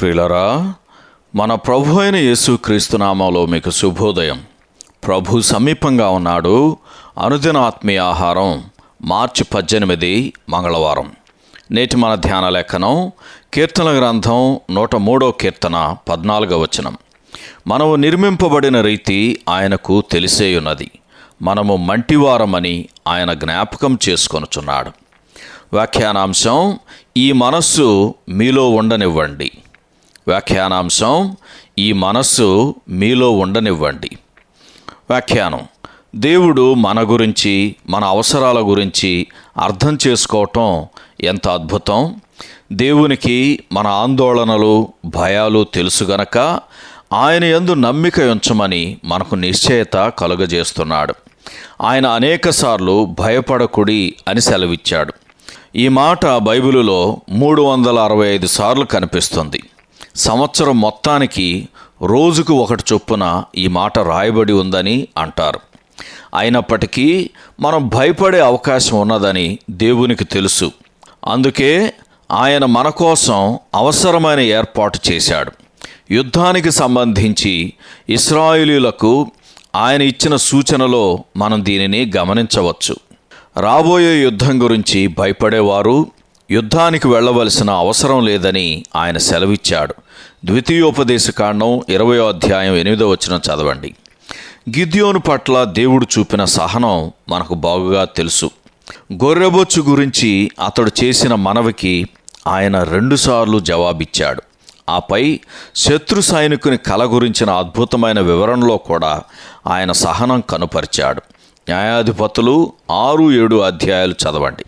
ప్రిలరా మన ప్రభు అయిన యేసుక్రీస్తునామాలో మీకు శుభోదయం. ప్రభు సమీపంగా ఉన్నాడు. అనుదిన ఆత్మీయ ఆహారం మార్చి పద్దెనిమిది మంగళవారం. నేటి మన ధ్యాన లేఖనం కీర్తన గ్రంథం నూట మూడో కీర్తన పద్నాలుగో వచనం. మనము నిర్మింపబడిన రీతి ఆయనకు తెలిసేయున్నది. మనము మంటివారమని ఆయన జ్ఞాపకం చేసుకొనుచున్నాడు. వ్యాఖ్యానాంశం ఈ మనస్సు మీలో ఉండనివ్వండి. వ్యాఖ్యానాంశం ఈ మనస్సు మీలో ఉండనివ్వండి. వ్యాఖ్యానం దేవుడు మన గురించి మన అవసరాల గురించి అర్థం చేసుకోవటం ఎంత అద్భుతం? దేవునికి మన ఆందోళనలు భయాలు తెలుసు గనక ఆయన ఎందు నమ్మిక ఉంచమని మనకు నిశ్చయత కలుగజేస్తున్నాడు. ఆయన అనేకసార్లు భయపడకుడి అని సెలవిచ్చాడు. ఈ మాట బైబిలులో మూడు వందల అరవై ఐదు సార్లు కనిపిస్తుంది. సంవత్సరం మొత్తానికి రోజుకు ఒకటి చొప్పున ఈ మాట రాయబడి ఉందని అంటారు. అయినప్పటికీ మనం భయపడే అవకాశం ఉన్నదని దేవునికి తెలుసు. అందుకే ఆయన మన కోసం అవసరమైన ఏర్పాటు చేశాడు. యుద్ధానికి సంబంధించి ఇస్రాయిలీలకు ఆయన ఇచ్చిన సూచనలో మనం దీనిని గమనించవచ్చు. రాబోయే యుద్ధం గురించి భయపడేవారు యుద్ధానికి వెళ్ళవలసిన అవసరం లేదని ఆయన సెలవిచ్చాడు. ద్వితీయోపదేశ కాండం ఇరవయో అధ్యాయం ఎనిమిదో వచ్చిన చదవండి. గిద్యోను పట్ల దేవుడు చూపిన సహనం మనకు బాగుగా తెలుసు. గొర్రెబొచ్చు గురించి అతడు చేసిన మనవికి ఆయన రెండుసార్లు జవాబిచ్చాడు. ఆపై శత్రు సైనికుని కల గురించిన అద్భుతమైన వివరణలో కూడా ఆయన సహనం కనుపరిచాడు. న్యాయాధిపతులు ఆరు ఏడు అధ్యాయాలు చదవండి.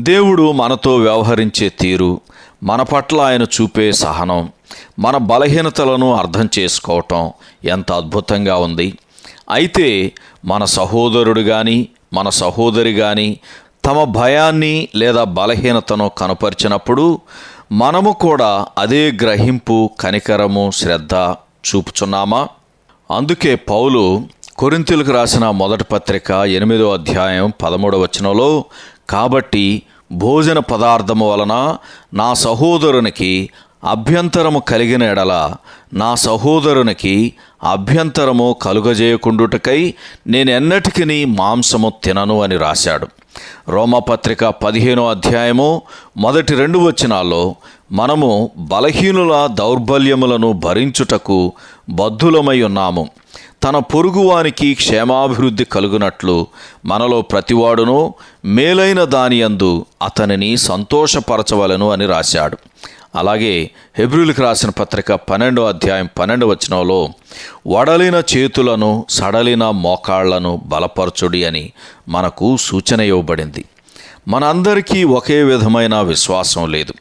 దేవుడు మనతో వ్యవహరించే తీరు మన పట్ల ఆయన చూపే సహనం మన బలహీనతలను అర్థం చేసుకోవటం ఎంత అద్భుతంగా ఉంది. అయితే మన సహోదరుడు కానీ మన సహోదరి కానీ తమ భయాన్ని లేదా బలహీనతను కనపరిచినప్పుడు మనము కూడా అదే గ్రహింపు కనికరము శ్రద్ధ చూపుచున్నామా? అందుకే పౌలు కొరింతలకు రాసిన మొదటి పత్రిక ఎనిమిదో అధ్యాయం పదమూడవ వచనంలో కాబట్టి భోజన పదార్థము వలన నా సహోదరునికి అభ్యంతరము కలిగిన ఎడల నా సహోదరునికి అభ్యంతరము కలుగజేయకుండుటకై నేనెన్నటికి మాంసము తినను అని రాశాడు. రోమపత్రిక పదిహేనో అధ్యాయము మొదటి రెండు వచనాల్లో మనము బలహీనుల దౌర్బల్యములను భరించుటకు బద్ధులమై ఉన్నాము. తన పొరుగువానికి క్షేమాభివృద్ధి కలుగునట్లు మనలో ప్రతివాడును మేలైన దానియందు అతనిని సంతోషపరచవలను అని రాశాడు. అలాగే హెబ్రిల్కి రాసిన పత్రిక పన్నెండో అధ్యాయం పన్నెండు వచనంలో వడలిన చేతులను సడలిన మోకాళ్ళను బలపరచుడి అని మనకు సూచన ఇవ్వబడింది. మనందరికీ ఒకే విధమైన విశ్వాసం లేదు.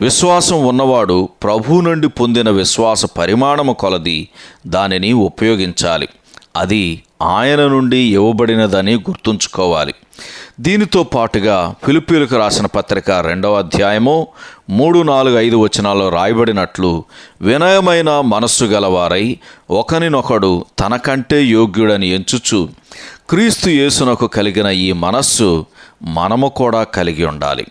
విశ్వాసం ఉన్నవాడు ప్రభు నుండి పొందిన విశ్వాస పరిమాణము కొలది దానిని ఉపయోగించాలి. అది ఆయన నుండి ఇవ్వబడినదని గుర్తుంచుకోవాలి. దీనితో పాటుగా ఫిలిపీలకు రాసిన పత్రిక రెండవ అధ్యాయము మూడు నాలుగు ఐదు వచనాల్లో రాయబడినట్లు వినయమైన మనస్సు గలవారై ఒకనినొకడు తనకంటే యోగ్యుడని ఎంచుచు క్రీస్తు యేసునకు కలిగిన ఈ మనస్సు మనము కూడా కలిగి ఉండాలి.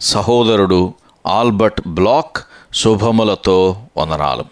సహోదరుడు ఆల్బర్ట్ బ్లాక్ శుభములతో వందనాలు